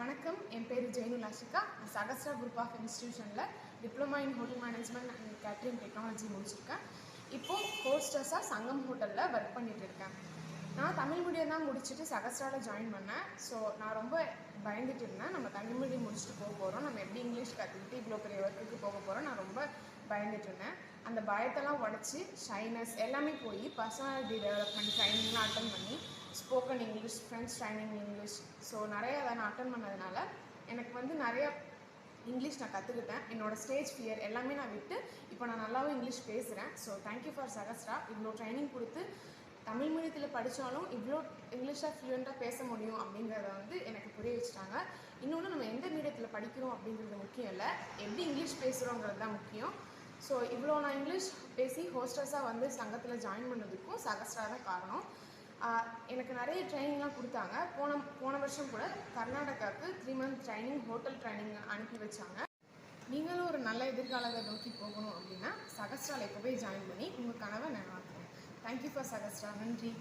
வணக்கம். என் பேர் ஜெயனுலாஷிகா நான் Sahasra group of இன்ஸ்டியூஷனில் diploma in hotel management and catering technology முடிச்சிருக்கேன். இப்போது ஹோஸ்டஸாக சங்கம் ஹோட்டலில் ஒர்க் பண்ணிட்டு இருக்கேன். நான் தமிழ் மீடியம் தான் முடிச்சுட்டு சகஸ்ராவில் ஜாயின் பண்ணேன். ஸோ நான் ரொம்ப பயந்துட்டு இருந்தேன். நம்ம தமிழ் மீடியம் முடிச்சுட்டு போக போகிறோம் நம்ம எப்படி இங்கிலீஷ் கற்றுக்கிட்டு இவ்வளோ பெரிய ஒர்க்குக்கு போக போகிறோம் நான் ரொம்ப பயந்துட்டு இருந்தேன். அந்த பயத்தெல்லாம் உடச்சி ஷைனஸ் எல்லாமே போய் பர்சனாலிட்டி டெவலப்மெண்ட் ட்ரைனிங்லாம் அட்டன் பண்ணி spoken English friends training English so நிறைய அதை நான் அட்டன் பண்ணதுனால எனக்கு வந்து நிறைய இங்கிலீஷ் நான் கற்றுக்கிட்டேன் என்னோடய ஸ்டேஜ் ஃபியர் எல்லாமே நான் விட்டு இப்போ நான் நல்லாவும் இங்கிலீஷ் பேசுகிறேன் ஸோ தேங்க்யூ ஃபார் சகஸ்ரா இவ்வளோ ட்ரைனிங் கொடுத்து தமிழ் மீடியத்தில் படித்தாலும் இவ்வளோ இங்கிலீஷாக ஃப்ளூயண்ட்டாக பேச முடியும் அப்படிங்கிறத வந்து எனக்கு புரிய வச்சுட்டாங்க. இன்னொன்று நம்ம எந்த மீடியத்தில் படிக்கிறோம் அப்படிங்கிறது முக்கியம் இல்லை. எப்படி இங்கிலீஷ் பேசுகிறோங்கிறது தான் முக்கியம். ஸோ இவ்வளோ நான் இங்கிலீஷ் பேசி ஹோஸ்டர்ஸாக வந்து சங்கத்தில் ஜாயின் பண்ணதுக்கும் சகஸ்ரா தான் காரணம். எனக்கு நிறைய ட்ரைனிங்லாம் கொடுத்தாங்க. போன போன வருஷம் கூட கர்நாடகாவுக்கு three month training hotel training அனுப்பி வச்சாங்க. நீங்களும் ஒரு நல்ல எதிர்காலத்தை நோக்கி போகணும் அப்படின்னா சகஸ்ட்ராவில் எப்போவே ஜாயின் பண்ணி உங்கள் கனவை நினைவாக்குங்க தேங்க்யூ ஃபார் சகஸ்ட்ரா நன்றி.